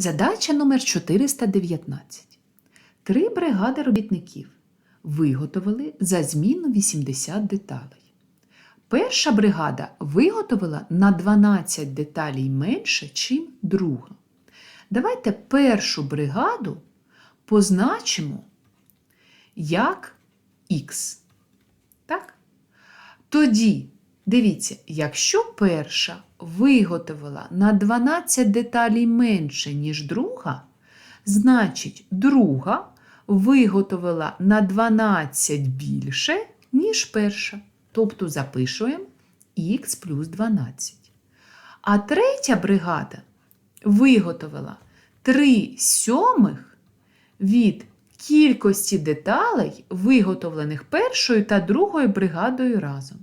Задача номер 419. Три бригади робітників виготовили за зміну 80 деталей. Перша бригада виготовила на 12 деталей менше, чим друга. Давайте першу бригаду позначимо як Х. Так? Тоді, дивіться, якщо перша виготовила на 12 деталей менше, ніж друга, значить друга виготовила на 12 більше, ніж перша. Тобто запишуємо х плюс 12. А третя бригада виготовила 3 сьомих від кількості деталей, виготовлених першою та другою бригадою разом.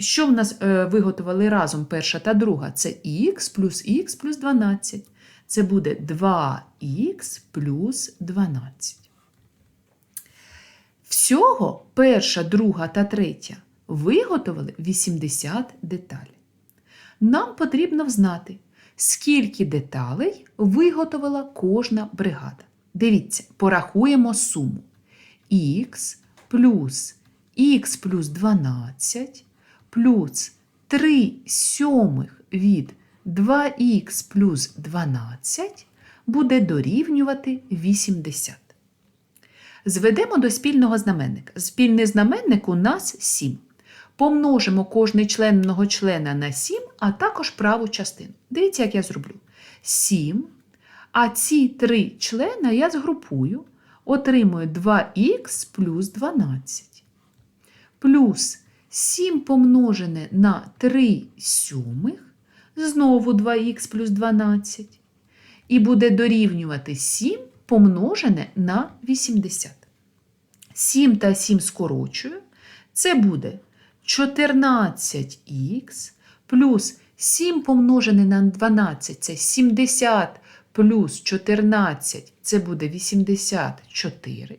Що в нас е, виготовили разом перша та друга? Це х плюс х плюс 12. Це буде 2х плюс 12. Всього перша, друга та третя виготовили 80 деталей. Нам потрібно взнати, скільки деталей виготовила кожна бригада. Дивіться, порахуємо суму. х плюс х плюс 12 плюс 3 сьомих від 2х плюс 12 буде дорівнювати 80. Зведемо до спільного знаменника. Спільний знаменник у нас 7. Помножимо кожний член многочлена на 7, а також праву частину. Дивіться, як я зроблю. 7. А ці три члена я згрупую, отримую 2х плюс 12. Плюс 7 помножене на 3 сьомих, знову 2х плюс 12. І буде дорівнювати 7 помножене на 80. 7 та 7 скорочую. Це буде 14х плюс 7 помножене на 12 це 70 плюс 14 це буде 84.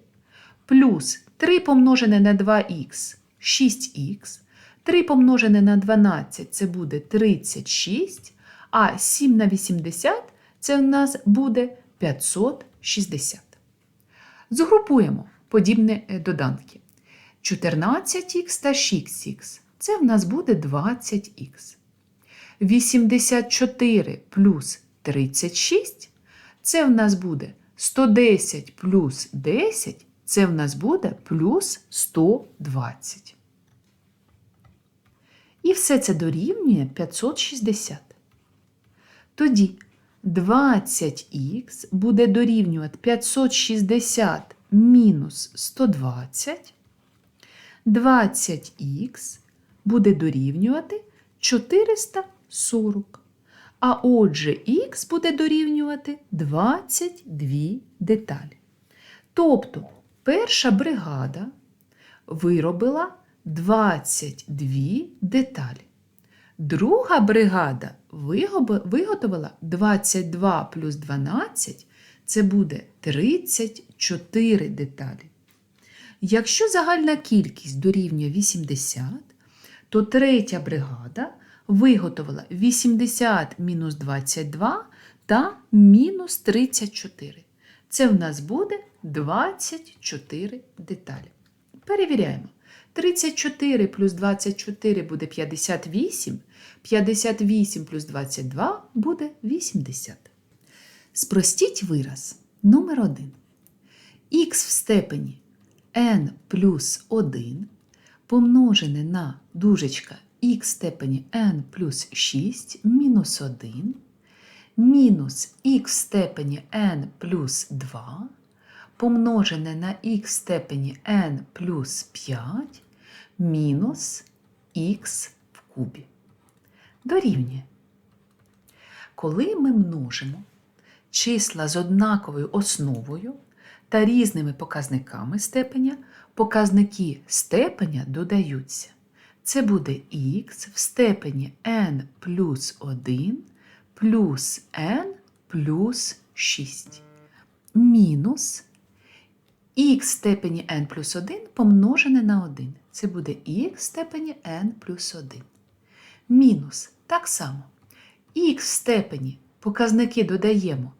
Плюс 3 помножене на 2х 6х. 3 помножене на 12 це буде 36, а 7 на 80 це у нас буде 560. Згрупуємо подібні доданки. 14х та 6х це в нас буде 20х. 84 плюс 36 це в нас буде 110 плюс 10 це в нас буде плюс 120. І все це дорівнює 560. Тоді 20х буде дорівнювати 560 мінус 120. 20х буде дорівнювати 440. А отже, х буде дорівнювати 22 деталі. Тобто, перша бригада виробила 22 деталі. Друга бригада виготовила 22 плюс 12 це буде 34 деталі. Якщо загальна кількість дорівнює 80, то третя бригада виготовила 80 мінус 22 та мінус 34. Це в нас буде 24 деталі. Перевіряємо. 34 плюс 24 буде 58, 58 плюс 22 буде 80. Спростіть вираз номер 1. Х в степені n плюс 1 помножене на дужечка х в степені n плюс 6 мінус 1 мінус х в степені n плюс 2 помножене на х в степені n плюс 5 мінус х в кубі. Дорівнює. Коли ми множимо числа з однаковою основою та різними показниками степеня, показники степеня додаються. Це буде х в степені n плюс 1 плюс n плюс 6 мінус х в степені n плюс 1 помножене на 1. Це буде х в степені n плюс 1. Мінус так само. х в степені показники додаємо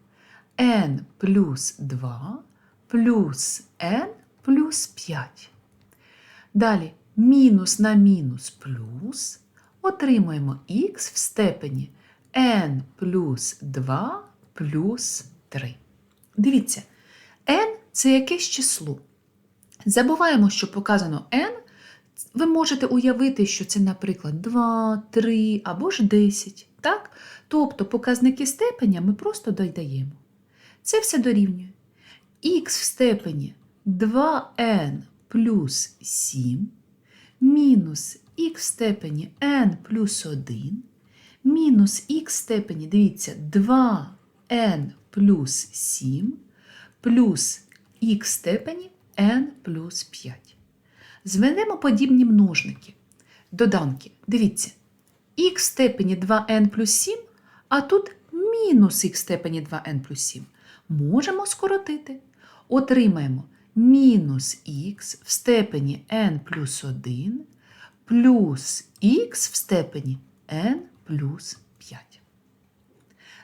n плюс 2 плюс n плюс 5. Далі мінус на мінус плюс. Отримуємо х в степені n плюс 2 плюс 3. Дивіться, n це якесь число. Забуваємо, що показано n. Ви можете уявити, що це, наприклад, 2, 3 або ж 10. Так? Тобто показники степеня ми просто додаємо. Це все дорівнює. х в степені 2n плюс 7 мінус х в степені n плюс 1 мінус х в степені, дивіться, 2n плюс 7 плюс х степені n плюс 5. Зведемо подібні множники. Доданки. Дивіться, х степені 2n плюс 7, а тут мінус х степені 2n плюс 7. Можемо скоротити. Отримаємо мінус х в степені n плюс 1 плюс х в степені n плюс 5.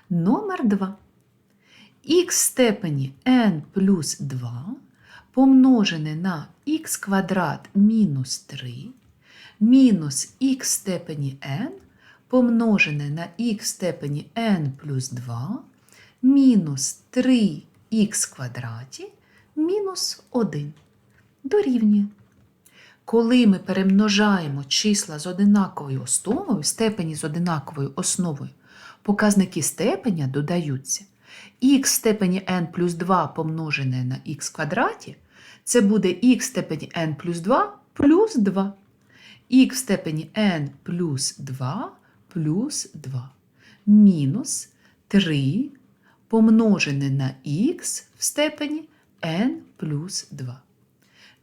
Номер 2. Х степені n плюс 2 помножене на х квадрат мінус 3 мінус х степені n помножене на х степені n плюс 2 мінус 3х квадраті мінус 1 дорівнює. Коли ми перемножаємо числа з одинаковою основою, степені з одинаковою основою, показники степеня додаються. Х в степені n плюс 2 помножене на х квадраті, це буде х в степені n плюс 2 плюс 2. х в степені n плюс 2 плюс 2. Мінус 3 помножене на х в степені n плюс 2.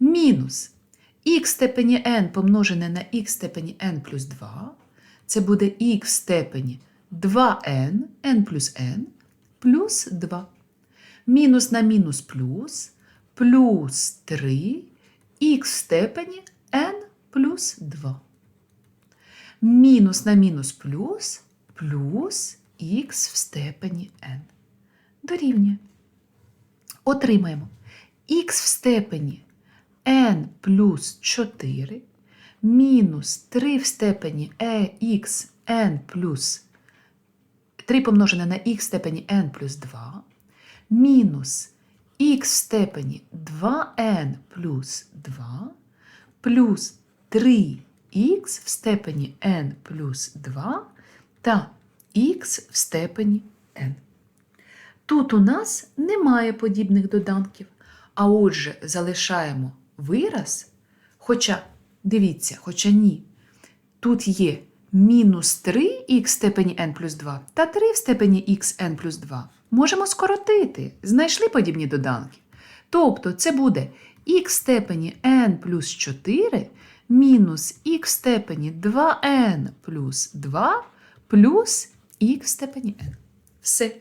Мінус х в степені n помножене на в степені n плюс 2. Це буде х в степені 2n, n плюс n, плюс 2. Мінус на мінус плюс, плюс 3, х в степені n плюс 2. Мінус на мінус плюс, плюс х в степені n. Дорівнює. Отримаємо х в степені n плюс 4 мінус 3 в степені ex n плюс 3 помножене на х степені n плюс 2 мінус х в степені 2n плюс 2 плюс 3х в степені n плюс 2 та х в степені n. Тут у нас немає подібних доданків, а отже, залишаємо вираз, хоча, дивіться, хоча ні, тут є мінус 3х в степені n плюс 2 та 3 в степені xn плюс 2. Можемо скоротити, знайшли подібні доданки. Тобто це буде х в степені n плюс 4 мінус х степені 2n плюс 2 плюс х степені n. Все.